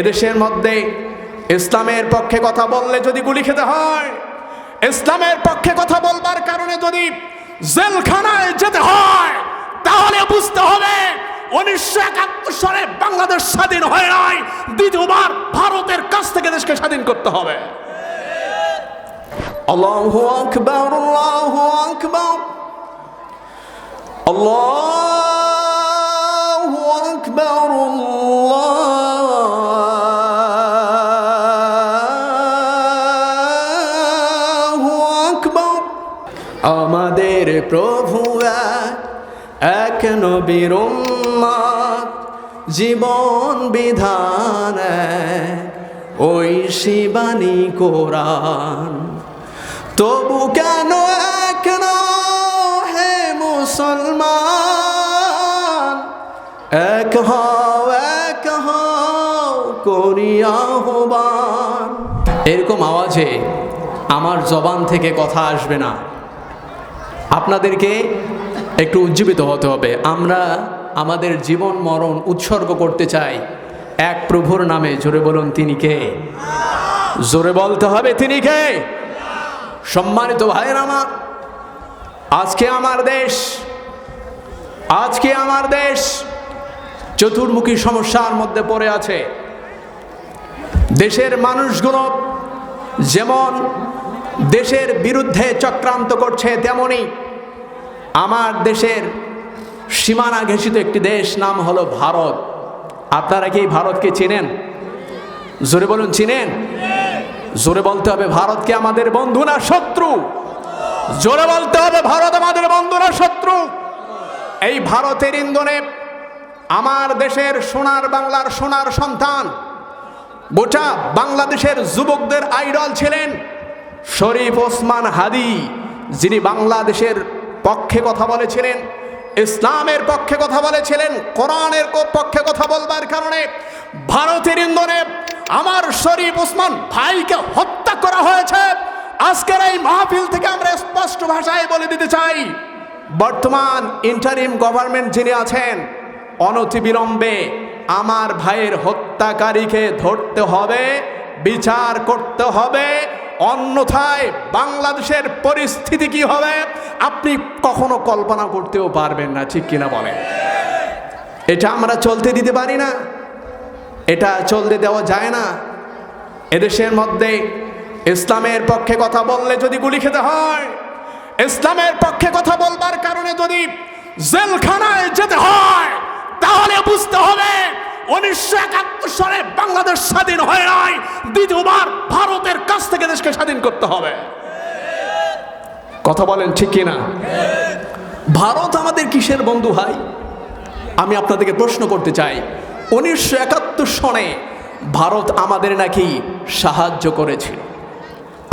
এদেশের মধ্যে ইসলামের পক্ষে কথা বললে যদি গুলি খেতে হয়, ইসলামের পক্ষে কথা বলবার কারণে যদি জেলখানায় যেতে হয়, তাহলে বুঝতে হবে উনিশশো একাত্তর সালে বাংলাদেশ স্বাধীন হয় নাই। দ্বিতীয়বার ভারতের কাছ থেকে দেশকে স্বাধীন করতে হবে। আল্লাহু আকবার আল্লাহু আকবার। আল্লাহু আমাদের প্রভু এক, নবীর জীবন বিধান ওই শিবানী কোরআন। তবু কেন এক হে মুসলমান? এক হও এক হও করিয়া হবান এরকম আওয়াজে আমার জবান থেকে কথা আসবে না। আপনাদেরকে একটু উজ্জীবিত হতে হবে। আমরা আমাদের জীবন মরণ উৎসর্গ করতে চাই। এক প্রভুর নামে জোরে বলুন, তিনি কে? জোরে বলতে হবে, তিনি কে? সম্মানিত ভাইয়ের আমার, আজকে আমার দেশ, আজকে আমার দেশ চতুর্মুখী সমস্যার মধ্যে পড়ে আছে। দেশের মানুষগুলো যেমন দেশের বিরুদ্ধে চক্রান্ত করছে, তেমনি আমার দেশের সীমানা ঘেঁষিত একটি দেশ, নাম হলো ভারত। আপনারা কি ভারতকে চেনেন? জোরে বলুন, চিনেন? জোরে বলতে হবে, ভারতকে আমাদের বন্ধু না শত্রু? জোরে বলতে হবে, ভারত আমাদের বন্ধু না শত্রু? এই ভারতের ইন্ধনে আমার দেশের সোনার বাংলার সোনার সন্তান, গোটা বাংলাদেশের যুবকদের আইডল ছিলেন শরীফ ওসমান হাদি, যিনি বাংলাদেশের পক্ষে কথা বলেছিলেন, ইসলামের পক্ষে কথা বলেছিলেন, কোরআনের পক্ষে কথা বলবার কারণে ভারতের ইন্ধনে আমার শরীফ ওসমান ভাইকে হত্যা করা হয়েছে। আজকের এই মাহফিল থেকে আমরা স্পষ্ট ভাষায় বলে দিতে চাই, বর্তমান ইন্টারিম গভর্নমেন্ট যিনি আছেন, অনতিবিলম্বে আমার ভাইয়ের হত্যাকারীকে ধরতে হবে, বিচার করতে হবে, অন্যথায় বাংলাদেশের পরিস্থিতি কি হবে? আপনি কখনো কল্পনা করতেও পারবেন না, ঠিক কিনা বলেন? এটা আমরা চলতে দিতে পারি না, এটা চলতে দেওয়া যায় না। এদেশের মধ্যে ইসলামের পক্ষে কথা বললে যদি গুলি খেতে হয়, ইসলামের পক্ষে কথা বলবার কারণে যদি জেলখানায় যেতে হয়, তাহলে বুঝতে হবে উনিশশো একাত্তর সালে বাংলাদেশ স্বাধীন হয় নাই, দ্বিতীয়বার ভারতের কাছ থেকে দেশকে স্বাধীন করতে হবে। কথা বলেন ঠিক কিনা? ভারত আমাদের কিসের বন্ধু ভাই? আমি আপনাদেরকে প্রশ্ন করতে চাই, উনিশশো একাত্তর সনে ভারত আমাদের নাকি সাহায্য করেছিল?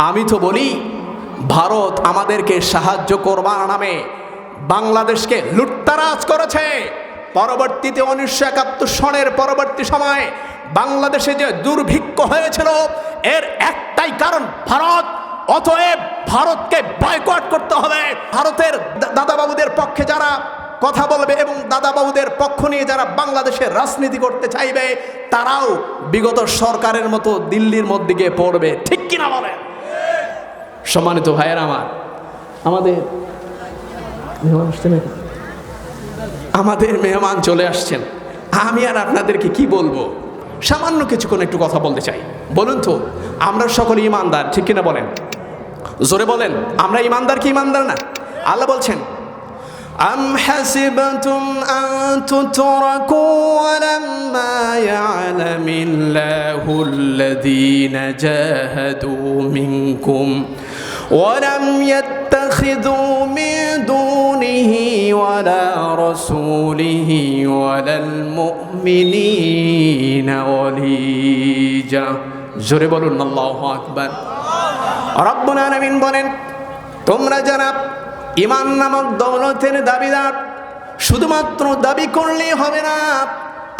আমি তো বলি, ভারত আমাদেরকে সাহায্য করবার নামে বাংলাদেশকে লুটতারাজ করেছে। পরবর্তীতে উনিশশো একাত্তর সনের পরবর্তী সময়ে বাংলাদেশে যে দুর্ভিক্ষ হয়েছিল, এর একটাই কারণ ভারত অতএব ভারতকে বয়কট করতে হবে। ভারতের দাদাবাবুদের পক্ষে যারা কথা বলবে এবং দাদাবাবুদের পক্ষ নিয়ে যারা বাংলাদেশের রাজনীতি করতে চাইবে, তারাও বিগত সরকারের মতো দিল্লির মধ্যে গিয়ে পড়বে। ঠিক কিনা বলেন? সম্মানিত ভাইয়ের আমার, আমাদের আমাদের মেহমান চলে আসছেন। আমি আর আপনাদেরকে কি বলব? সামান্য কিছুক্ষণ একটু কথা বলতে চাই। বলুন তো, আমরা সকলে ইমানদার, ঠিক কিনা বলেন? জোরে বলেন আমরা ইমানদার কি ইমানদার না আল্লাহ বলছেন أم حسبتم أن تتركوا ولما يعلم الله الذين جاهدوا منكم ولم يتخذوا من دونه ولا رسوله ولا المؤمنين وليجا জোরে বলুন আল্লাহ আকবার রব্বুল আলামিন বলেন, তোমরা যারা ইমান নামক দৌলতের দাবিদার, শুধুমাত্র দাবি করলেই হবে না।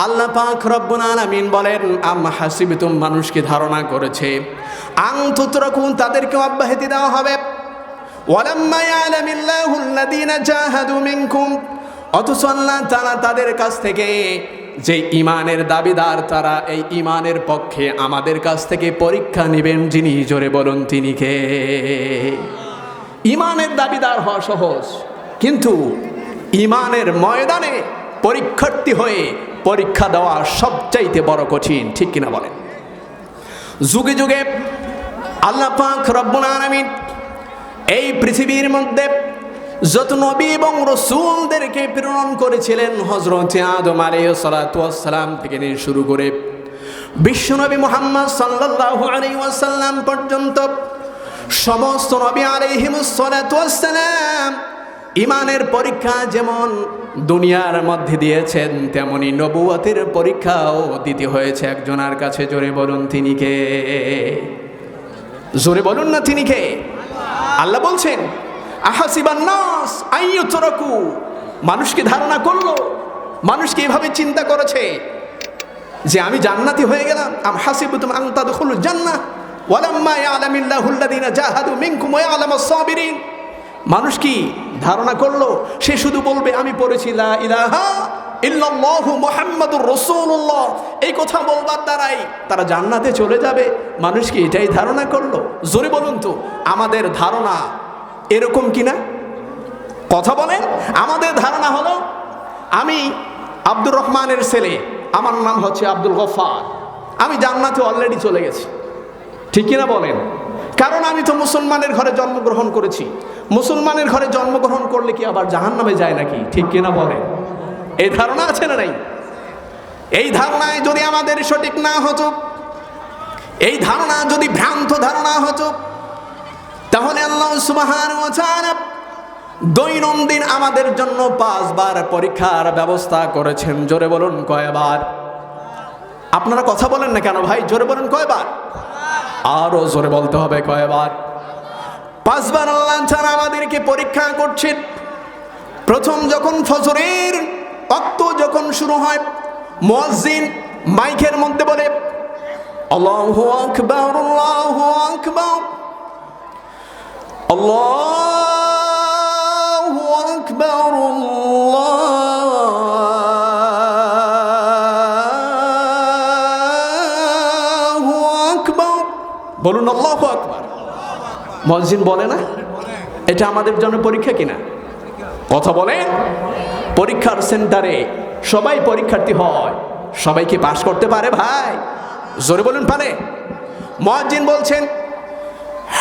আল্লাহ পাক রব্বুল আলামিন বলেন, আম হাসিবিতুম, মানুষকে ধারণা করেছে আং তুতরাকুন তাদেরকে অব্যাহতি দেওয়া হবে। ওয়ালাম্মা ইয়ালামিল্লাহু আল্লাযীনা জাহাদু মিনকুম, অথচ আল্লাহ তাআলা তাদের কাছ থেকে যে ইমানের দাবিদার, তারা এই ইমানের পক্ষে আমাদের কাছ থেকে পরীক্ষা নেবেন। যিনি জোরে বলুন, তিনি কে? ইমানের দাবিদার হওয়া সহজ, কিন্তু ইমানের ময়দানে পরীক্ষার্থী হয়ে পরীক্ষা দেওয়া সবচাইতে বড় কঠিন, ঠিক কিনা বলেন? যুগে যুগে আল্লাহ পাক রব্বুল আলামিন এই পৃথিবীর মধ্যে যত নবী এবং রসুলদেরকে প্রেরণ করেছিলেন হজরত আদম আলাইসালাম থেকে নিয়ে শুরু করে বিশ্বনবী মোহাম্মদ সাল্লাল্লাহু আলাইহি পর্যন্ত সমস্ত নবী আলাইহিমুসসালাম ইমানের পরীক্ষা যেমন দুনিয়ার মধ্যে দিয়েছেন, তেমনি নবুয়তের পরীক্ষাও দিতে হয়েছে। একজনের কাছে জোরে বলুন, তিনি কে? জোরে বলুন না, তিনি কে? আল্লাহ বলছেন আহাসিবান্নাস আইয়ুতরাকু। মানুষকে ধারণা করল, মানুষকে এভাবে চিন্তা করেছে যে আমি জান্নাতি হয়ে গেলাম। আম হাসিবতুম আন তাদখুলুল জান্নাহ। ওয়ালাম্মা ইয়ালামিল্লাহু আল্লাযীনা জাহাদু মিনকুম ওয়া ইয়ালামাস সাবিরিন মানুষ কি ধারণা করল? সে শুধু বলবে, আমি পড়েছি লা ইলাহা ইল্লাল্লাহু মুহাম্মাদুর রাসূলুল্লাহ। এই কথা বলবার দ্বারাই তারা জান্নাতে চলে যাবে। মানুষ কি এটাই ধারণা করল? জোরে বলুন তো, আমাদের ধারণা এরকম কিনা? কথা বলেন। আমাদের ধারণা হলো, আমি আব্দুর রহমানের ছেলে, আমার নাম হচ্ছে আব্দুল গফার। আমি জান্নাতে অলরেডি চলে গেছি। ঠিক কিনা বলেন? কারণ আমি তো মুসলমানের ঘরে জন্মগ্রহণ করেছি। মুসলমানের ঘরে জন্মগ্রহণ করলে কি আবার জাহান নামে যায় নাকি? ঠিক কিনা বলেন? এই ধারণা আছে না নাই? এই ধারণায় যদি আমাদের সঠিক না হতো, এই ধারণা যদি ভ্রান্ত ধারণা হতো দৈনন্দিন আমাদের জন্য পাঁচবার পরীক্ষার ব্যবস্থা করেছেন। জোরে বলুন কয়বার? আপনারা কথা বলেন না কেন ভাই? জোরে বলুন কয়বার? আরও জোরে বলতে হবে কয়বার? পাঁচবার আল্লাহ আমাদেরকে পরীক্ষা করছেন। প্রথম যখন ফজরের অক্ত যখন শুরু হয়, মুয়াজ্জিন মাইকের মধ্যে বলে, আল্লাহু আকবার আল্লাহু আকবার। আল্লাহু আকবার আল্লাহু আকবার বলুন, আল্লাহু আকবার। মসজিদ বলে না? এটা আমাদের জন্য পরীক্ষা কিনা? কথা বলেন পরীক্ষার সেন্টারে সবাই পরীক্ষার্থী হয়। সবাই কি পাশ করতে পারে ভাই? জোরে বলুন পারে মহাজিন বলছেন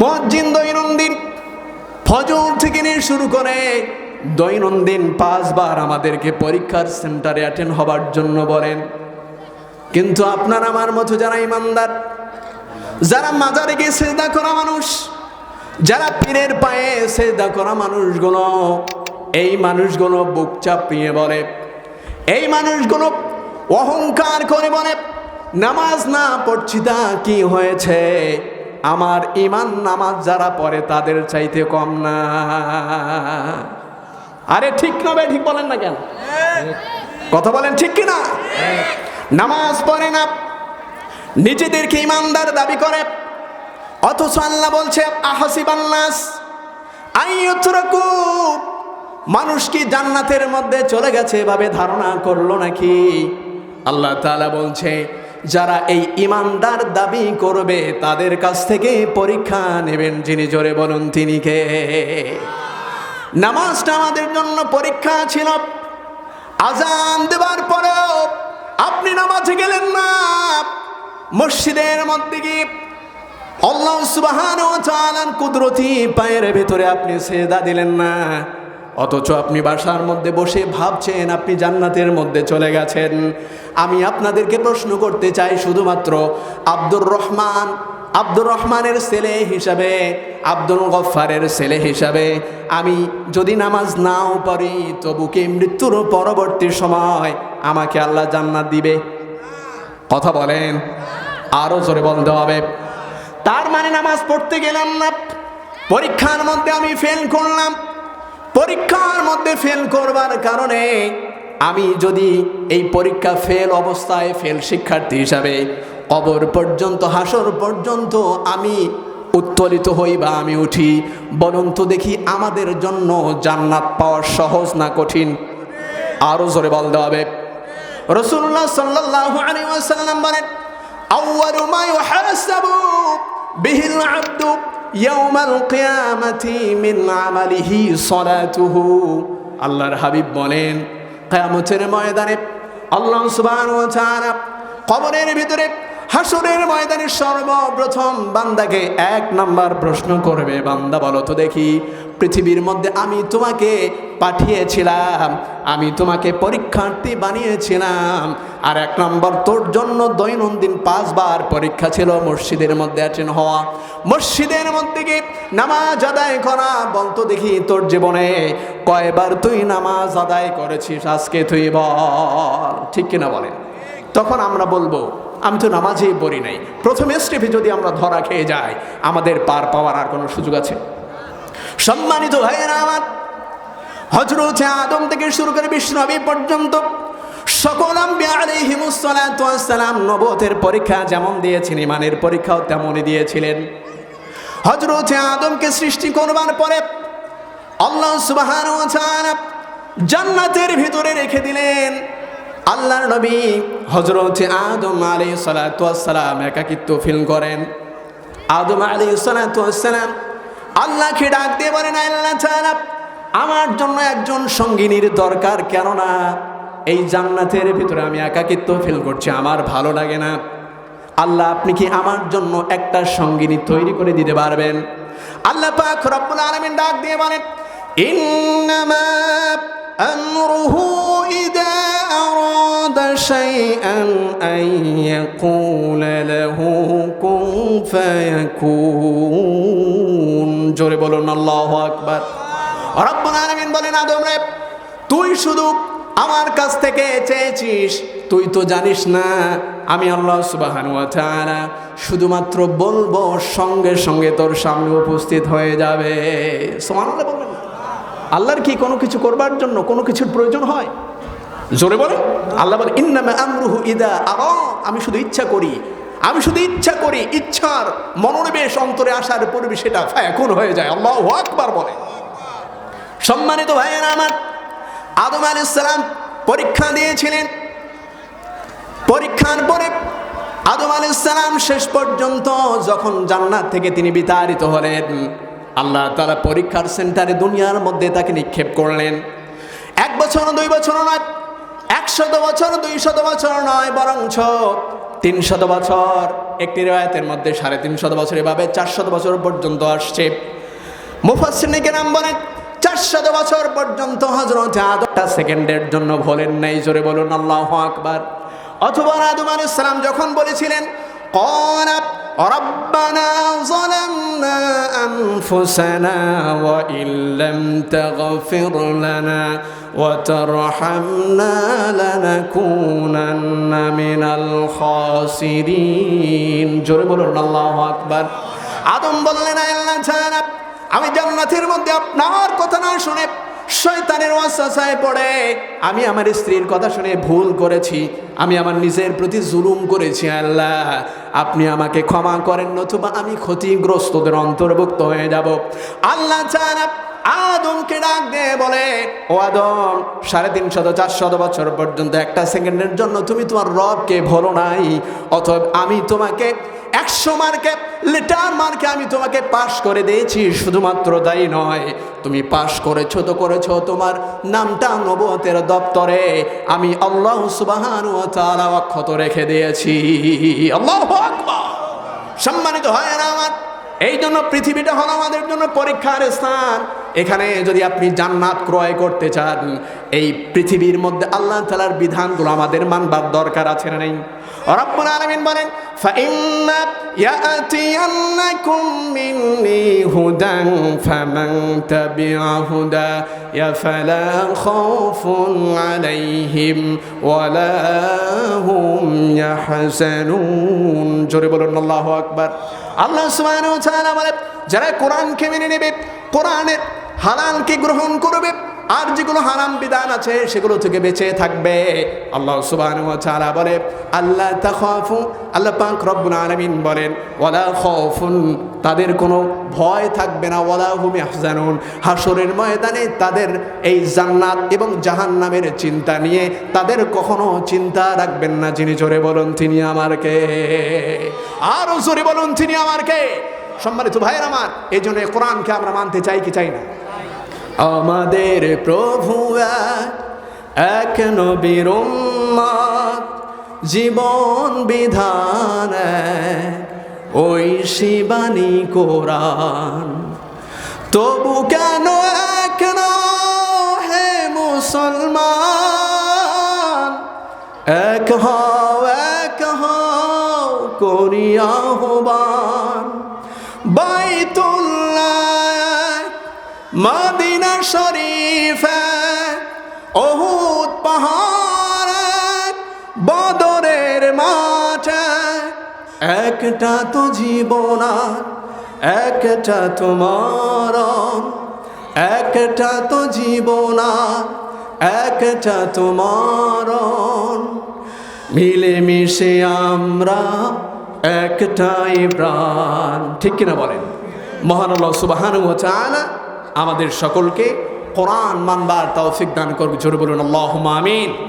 মসজিদ দৈনন্দিন ফজর থেকে নিয়ে শুরু করে দৈনন্দিন পাঁচবার আমাদেরকে পরীক্ষার সেন্টারে অ্যাটেন্ড হবার জন্য বলেন। কিন্তু আপনার আমার মতো যারা ইমানদার, যারা মাজারে গিয়ে সেজদা করা মানুষ, যারা পীরের পায়ে সেজদা করা মানুষগুলো, এই মানুষগুলো বুক চাপিয়ে বলে, এই মানুষগুলো অহংকার করে বলে, নামাজ না পড়ছি তা কি হয়েছে? আমার ইমান নামাজ যারা পড়ে তাদের চাইতে কম না। আরে ঠিক না ভাই, ঠিক বলেন না কেন? কথা বলেন ঠিক কি না নামাজ পড়ে না, নিজেদেরকে ইমানদার দাবি করে। অথচ আল্লাহ বলছে, আহাসিবান্নাস, আইয়ুতরাকু, মানুষ কি জান্নাতের মধ্যে চলে গেছে এভাবে ধারণা করল নাকি? আল্লাহ তাআলা বলছে যারা এই ইমানদার দাবি করবে, তাদের কাছ থেকে পরীক্ষা নেবেন। যিনি জোরে বলুন, তিনি কে? নামাজটা আমাদের জন্য পরীক্ষা ছিল। আজান দেবার পরেও আপনি নামাজে গেলেন না। মসজিদের মধ্যে গিয়ে আল্লাহ সুবাহান চালান কুদরতি পায়ের ভেতরে আপনি সেদা দিলেন না। অথচ আপনি বাসার মধ্যে বসে ভাবছেন আপনি জান্নাতের মধ্যে চলে গেছেন। আমি আপনাদেরকে প্রশ্ন করতে চাই শুধুমাত্র আব্দুর রহমান, আব্দুর রহমানের ছেলে হিসাবে, আব্দুল গফারের ছেলে হিসাবে আমি যদি নামাজ নাও পড়ি, তবু কি মৃত্যুর পরবর্তী সময় আমাকে আল্লাহ জান্নাত দিবে? কথা বলেন। আরও জোরে বলতে হবে। তার মানে নামাজ পড়তে গেলাম না। পরীক্ষার মধ্যে আমি ফেল করলাম। পরীক্ষার মধ্যে ফেল করবার কারণে আমি যদি এই পরীক্ষা ফেল অবস্থায় ফেল শিক্ষার্থী হিসাবে কবর পর্যন্ত, হাসর পর্যন্ত আমি উত্তোলিত হই বা আমি উঠি বলুন তো দেখি আমাদের জন্য জান্নাত পাওয়া সহজ না কঠিন। আরও জোরে বলতে হবে। রসুল্লাহ সাল্লাল্লাহু আলাইহি ওয়াসাল্লাম বলেন, আউয়ালু মা ইউহাসাবু বিহিল আবদু ইয়াউমাল القيامة من عمله صلاته আল্লাহর হাবিব বলেন, কিয়ামতের ময়দানে আল্লাহ সুবহান ওয়া তাআলা কবরের ভিতরে হাসরের ময়দানে সর্বপ্রথম বান্দাকে এক নাম্বার প্রশ্ন করবে, বান্দা বলো তো দেখি, পৃথিবীর মধ্যে আমি তোমাকে পাঠিয়েছিলাম, আমি তোমাকে পরীক্ষার্থী বানিয়েছিলাম, আর এক নম্বর তোর জন্য দৈনন্দিন পাঁচবার পরীক্ষা ছিল, মসজিদের মধ্যে আছেন হওয়া। মসজিদের মধ্যে গিয়ে নামাজ আদায় করা বলতো দেখি তোর জীবনে কয়বার তুই নামাজ আদায় করেছিস, আজকে তুই বল, ঠিক কিনা বলেন? তখন আমরা বলব আমি তো নামাজেই পড়ি নাই। প্রথম স্টেপে যদি আমরা ধরা খেয়ে যাই, আমাদের পার পাওয়ার আর কোনো সুযোগ আছে? সম্মানিত ভাইয়েরা আমার হজরত আদম থেকে শুরু করে বিষ্ণবী পর্যন্ত সকল আলাইহিমুসালাম নবতের পরীক্ষা যেমন দিয়েছেন ইমানের পরীক্ষাও তেমনই দিয়েছিলেন। হজরত আদমকে সৃষ্টি করবার পরে আল্লাহ সুবাহান জান্নাতের ভিতরে রেখে দিলেন। আল্লাহর নবী হজরত আদম আলী সালাতাম একাকিত্ব ফিল করেন। আদম আলী সালাতাম আল্লাহকে ডাক দিয়ে বলেন আল্লাহ ছাড়া আমার জন্য একজন সঙ্গিনীর দরকার, কেননা এই জান্নাতের ভিতরে আমি একাকিত্ব ফিল করছি, আমার ভালো লাগে না। আল্লাহ, আপনি কি আমার জন্য একটা সঙ্গিনী তৈরি করে দিতে পারবেন? আল্লাহ পাক রব্বুল আলামিন ডাক দিয়ে বলেন, ইন্নামা আমরুহু ইদা আরাদা শাইআন আন ইয়াকুলা লাহু কুন ফায়াকুন জোরে বলুন, আল্লাহু আকবার। রব্বুল আলামিন বলেন, আদম রে, তুই শুধু আমার কাছ থেকে চেয়েছিস, তুই তো জানিস না, আমি আল্লাহ সুবাহান শুধুমাত্র বলব, সঙ্গে সঙ্গে তোর সামনে উপস্থিত হয়ে যাবে। সুবহানাল্লাহ বলবেন? আল্লাহর কি কোনো কিছু করবার জন্য কোনো কিছুর প্রয়োজন হয়? জোরে বলে। আল্লাহ বলে, ইন্নামা আমরুহু ইদা আরা আমি শুধু ইচ্ছা করি। আমি শুধু ইচ্ছা করি, ইচ্ছার মনোনিবেশ অন্তরে আসার পূর্বে সেটা ফায়াকুন হয়ে যায়। আল্লাহ আকবার বলে। সম্মানিত ভাইয়েরা আমার, আদম আলী সালাম পরীক্ষা দিয়েছিলেন। পরীক্ষার পরে আদম আলী সালাম শেষ পর্যন্ত যখন জান্নাত থেকে তিনি বিতাড়িত হলেন, আল্লাহ তারা পরীক্ষার সেন্টারে দুনিয়ার মধ্যে তাকে নিক্ষেপ করলেন। এক বছর, দুই বছর নয় একশত বছর দুই শত বছর নয় বরঞ্চ তিন শত বছর একটি রেওয়ায়তের মধ্যে সাড়ে তিন শত বছর এভাবে চারশত বছর পর্যন্ত আসছে মুফাসিনিকে নাম বলেন চারশত বছর পর্যন্ত হজরত আদমটা সেকেন্ডের জন্য ভোলেন নাই জোরে বলুন আল্লাহ আকবার অথবা আদম আলাইহিস সালাম যখন বলেছিলেন قال ربنا ظلمنا أنفسنا وإن لم تغفر لنا وترحمنا لنكونن من الخاسرين জোরে বলুন আল্লাহু আকবার আদম বললেন আল্লাহ ছাড়া আমি জান্নাতের মধ্যে আপনার কথা না শুনে শয়তানের ওয়াসায় পড়ে। আমি আমার স্ত্রীর কথা শুনে ভুল করেছি। আমি আমার নিজের প্রতি জুলুম করেছি, আল্লাহ। আপনি আমাকে ক্ষমা করেন, নতুবা আমি ক্ষতিগ্রস্তদের অন্তর্ভুক্ত হয়ে যাব। আল্লাহ ছাড়া আদমকে ডাক দিয়ে বলে, ও আদম, সাড়ে তিনশত, চারশত বছর পর্যন্ত একটা সেকেন্ডের জন্য তুমি তোমার রবকে ভরো নাই। অথবা আমি তোমাকে একশো মার্কে লিটার মার্কে আমি তোমাকে পাশ করে দিয়েছি, শুধুমাত্র তাই নয়, তুমি পাশ করেছ তো করেছ তোমার নামটা নবতের দপ্তরে, আমি আল্লাহ সুবাহান ও তারা অক্ষত রেখে দিয়েছি। আল্লাহ সম্মানিত হয় না আমার, এই জন্য পৃথিবীটা হলো আমাদের জন্য পরীক্ষার স্থান। এখানে যদি আপনি জান্নাত ক্রয় করতে চান, এই পৃথিবীর মধ্যে আল্লাহ তালার বিধানগুলো আমাদের মানবার দরকার আছে না নেই? রব্বুল আলামিন বলেন فإن يأتينكم مني هدى فمن تبع هداي فلا خوف عليهم ولا هم يحزنون জোরে বলুন আল্লাহু আকবার আল্লাহ সুবহানাহু ওয়া তাআলা বলেন যারা কোরআনকে মেনে নেবে কোরআনের হালালকে গ্রহণ করবে আর যেগুলো হারাম বিধান আছে, সেগুলো থেকে বেঁচে থাকবে। আল্লাহ সুবহানাহু ওয়া বলে আল্লাহ তাখাফু আল্লাহ পাক রব্বুল আলামিন বলেন, ওয়ালা খাউফুন তাদের কোনো ভয় থাকবে না, ওয়ালা হুম ইয়াহজানুন হাসরের ময়দানে তাদের এই জান্নাত এবং জাহান্নামের চিন্তা নিয়ে তাদের কখনো চিন্তা রাখবেন না। যিনি জোরে বলুন, তিনি আমার কে? আরও জোরে বলুন, তিনি আমার কে? সম্মানিত ভাইয়ের আমার এই জন্য কোরআনকে আমরা মানতে চাই কি চাই না? আমাদের প্রভু এক, নবীর জীবন বিধান ওই শিবানী কোরআন। তবু কেন এক হে মুসলমান? এক হও এক হও করিয়া আহ্বান। বাইতুল্লাহ মদিনা শরীফ অহুদ পাহাড়, বদরের মাঠে। একটা তো জীবনা একটা তো মরণ। একটা তো জীবনা একটা তো মরণ। মিলেমিশে আমরা একটাই প্রাণ। ঠিক কিনা বলেন? মহান আল্লাহ সুবাহানু চানা আমাদের সকলকে কোরআন মানবার তৌফিক দান করবে জোর বলুন আল্লাহ আমিন।